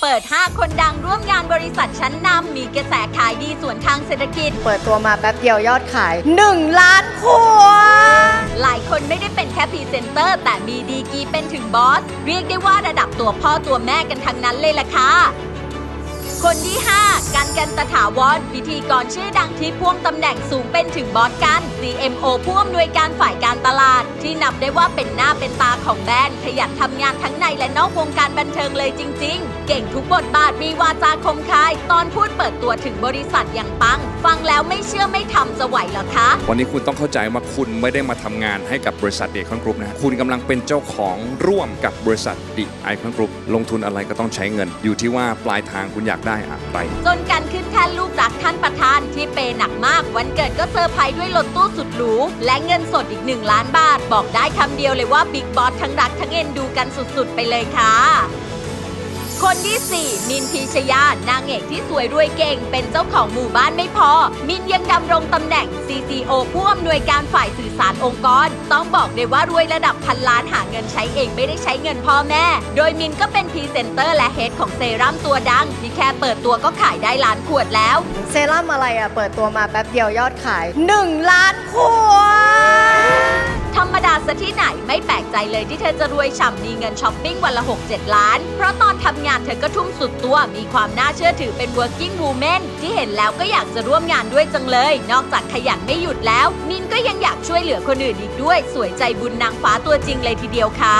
เปิด 5 คนดังร่วมงานบริษัทชั้นนำมีกระแสขายดีส่วนทางเศรษฐกิจ เปิดตัวมาแป๊บเดียวยอดขาย 1 ล้านขวดหลายคนไม่ได้เป็นแค่พรีเซนเตอร์ แต่มีดีกรีเป็นถึงบอส เรียกได้ว่าระดับตัวพ่อตัวแม่กันทั้งนั้นเลยล่ะค่ะคนที่ 5 กันกันตถาวรพิธีกรชื่อดังที่พ่วงตำแหน่งสูงเป็นถึงบอสกัน CMO ผู้อำนวยการฝ่ายการ ตลาด ที่นับได้ว่าเป็นหน้าเป็นตาของแบรนด์ขยันทำงานทั้งในและนอกวงการบันเทิงเลยจริง ๆ เก่งทุกบทบาทมีวาจาคมคาย ตอนพูดเปิดตัวถึงบริษัทอย่างปัง ฟังแล้วไม่เชื่อไม่ทำจะไหวเหรอคะ วันนี้คุณต้องเข้าใจว่าคุณไม่ได้มาทำงานให้กับบริษัทเดคอนกรุ๊ปนะฮะคุณกำลังเป็นเจ้าของร่วมกับบริษัทดิไอคอนกรุ๊ปลงทุนอะไรก็ต้องใช้เงิน อยู่ที่ว่าปลายทางคุณอยากได้อะไร จนการขึ้นแท่นลูกรักท่านประธานที่เปย์หนักมาก วันเกิดก็เซอร์ไพรส์ด้วยรถตู้สุดหรูและเงินสดอีก1ล้านบาท บอกได้คำเดียวเลยว่าบิ๊กบอสทั้งรักทั้งเอ็นดูกันสุดๆ ไปเลยค่ะ คนที่ 4 มินพีชยานางเอกที่สวยรวยเก่ง เป็นเจ้าของหมู่บ้านไม่พอ มินยังดำรงตำแหน่ง CCO ผู้อำนวยการฝ่ายสื่อสารองค์กร ต้องบอกเลยว่ารวยระดับพันล้านหาเงินใช้เองไม่ได้ใช้เงินพ่อแม่ โดยมินก็เป็นพรีเซนเตอร์และเฮดของเซรั่มตัวดัง ที่แค่เปิดตัวก็ขายได้ล้านขวดแล้ว เซรั่มอะไรอะ เปิดตัวมาแป๊บเดียวยอดขาย 1 ล้านขวด รรมดาซะที่ไหนไม่แปลกใจเลยที่เธอจะรวยฉ่ำมีเงินช้อปปิ้งวันละ 6-7 ล้าน เพราะตอนทำงานเธอก็ทุ่มสุดตัว มีความน่าเชื่อถือเป็น working woman ที่เห็นแล้วก็อยากจะร่วมงานด้วยจังเลย นอกจากขยันไม่หยุดแล้ว มินก็ยังอยากช่วยเหลือคนอื่นอีกด้วย สวยใจบุญนางฟ้าตัวจริงเลยทีเดียวค่ะ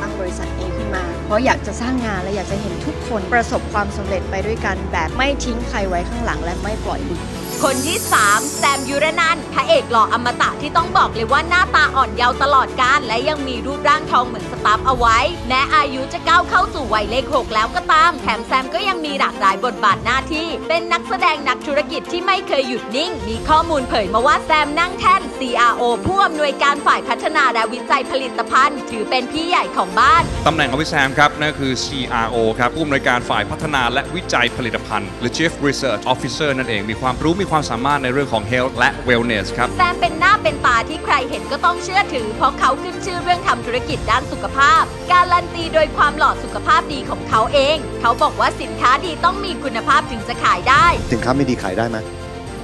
ตั้งบริษัทเองขึ้นมา เพราะอยากจะสร้างงานและอยากจะเห็นทุกคนประสบความสำเร็จไปด้วยกันแบบไม่ทิ้งใครไว้ข้างหลังและไม่ปล่อยมือ คนที่ 3 แซมยุรนันท์ อกหล่ออมตะที่ต้องบอกเลยว่าหน้าตาอ่อนเยาว์ตลอดการและยังมีรูปร่างทองเหมือนสตาฟเอาไว้ แม้อายุจะก้าวเข้าสู่วัยเลข6แล้วก็ตาม แถมแซมก็ยังมีหลากหลายบทบาทหน้าที่ เป็นนักแสดงนักธุรกิจที่ไม่เคยหยุดนิ่ง มีข้อมูลเผยมาว่าแซมนั่งแท่น CRO ผู้อำนวยการฝ่ายพัฒนาและวิจัยผลิตภัณฑ์ ถือเป็นพี่ใหญ่ของบ้านตำแหน่งของพี่แซมครับนั่นคือ CRO ครับผู้อำนวยการฝ่ายพัฒนาและวิจัยผลิตภัณฑ์หรือ Chief Research Officer นั่นเองมีความรู้มีความสามารถในเรื่องของ Health และ Wellness ครับแซมเป็นหน้าเป็นตาที่ใครเห็นก็ต้องเชื่อถือ เพราะเขาขึ้นชื่อเรื่องทำธุรกิจด้านสุขภาพ การันตีโดยความหล่อสุขภาพดีของเขาเอง เขาบอกว่าสินค้าดีต้องมีคุณภาพถึงจะขายได้ สินค้าไม่ดีขายได้ไหม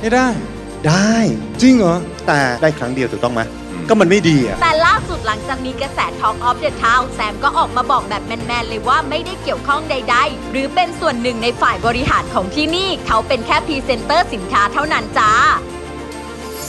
ไม่ได้ ได้จริงเหรอ แต่ได้ครั้งเดียวถูกต้องไหมก็มันไม่ดีอะ แต่ล่าสุดหลังจากมีกระแส Talk of the Town แซมก็ออกมาบอกแบบแมน ๆ เลยว่าไม่ได้เกี่ยวข้องใด ๆ หรือเป็นส่วนหนึ่งในฝ่ายบริหารของที่นี่ เขาเป็นแค่พรีเซนเตอร์สินค้าเท่านั้นจ้า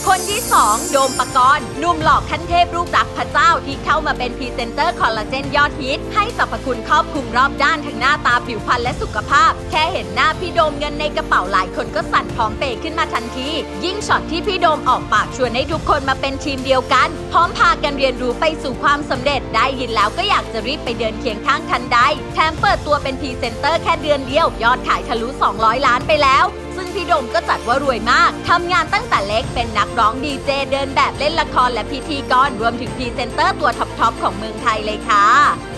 คนที่ 2 โดมปกรณ์นุ่มหล่อขั้นเทพรูปรักพระเจ้าที่เข้ามาเป็นพรีเซนเตอร์คอลลาเจนยอดฮิต ให้สรรพคุณครอบคลุมรอบด้านทั้งหน้าตาผิวพรรณและสุขภาพ แค่เห็นหน้าพี่โดมเงินในกระเป๋าหลายคนก็สั่นพร้อมเปย์ขึ้นมาทันที ยิ่งช็อตที่พี่โดมออกปากชวนให้ทุกคนมาเป็นทีมเดียวกัน พร้อมพากันเรียนรู้ไปสู่ความสำเร็จได้ยินแล้วก็อยากจะรีบไปเดินเคียงข้างทันใดแถมเปิดตัวเป็นพรีเซนเตอร์แค่เดือนเดียวยอดขายทะลุ 200 ล้านไปแล้วซึ่งพี่โดมก็จัดว่ารวยมาก ทำงานตั้งแต่เล็กเป็นนักร้องดีเจเดินแบบเล่นละครและพิธีกรรวมถึงพรีเซนเตอร์ตัวท็อปๆของเมืองไทยเลยค่ะ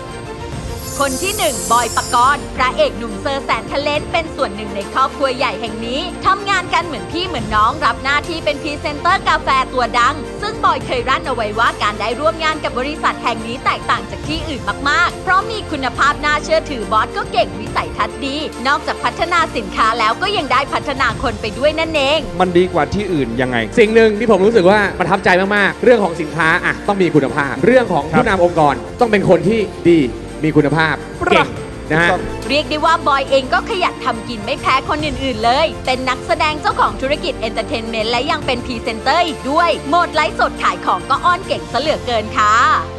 คนที่1บอยปกรณ์พระเอกหนุ่มเซอร์แสนทะเลนเป็นส่วนหนึ่งในครอบครัวใหญ่แห่งนี้ทำงานกันเหมือนพี่เหมือนน้องรับหน้าที่เป็นพรีเซนเตอร์กาแฟตัวดัง ซึ่งบอยเคยรั่นเอาไว้ว่าการได้ร่วมงานกับบริษัทแห่งนี้แตกต่างจากที่อื่นมากๆ เพราะมีคุณภาพน่าเชื่อถือบอสก็เก่งวิสัยทัศน์ดี นอกจากพัฒนาสินค้าแล้วก็ยังได้พัฒนาคนไปด้วยนั่นเอง มันดีกว่าที่อื่นยังไง สิ่งหนึ่งที่ผมรู้สึกว่าประทับใจมากๆ เรื่องของสินค้าอะต้องมีคุณภาพ เรื่องของผู้นำองค์กรต้องเป็นคนที่ดี มีคุณภาพเก่งนะฮะ เรียกได้ว่าบอยเองก็ขยันทำกินไม่แพ้คนอื่น ๆ เลย เป็นนักแสดงเจ้าของธุรกิจเอนเตอร์เทนเมนต์และยังเป็นพรีเซนเตอร์อีกด้วย โหมดไลฟ์สดขายของก็อ้อนเก่งซะเหลือเกินค่ะ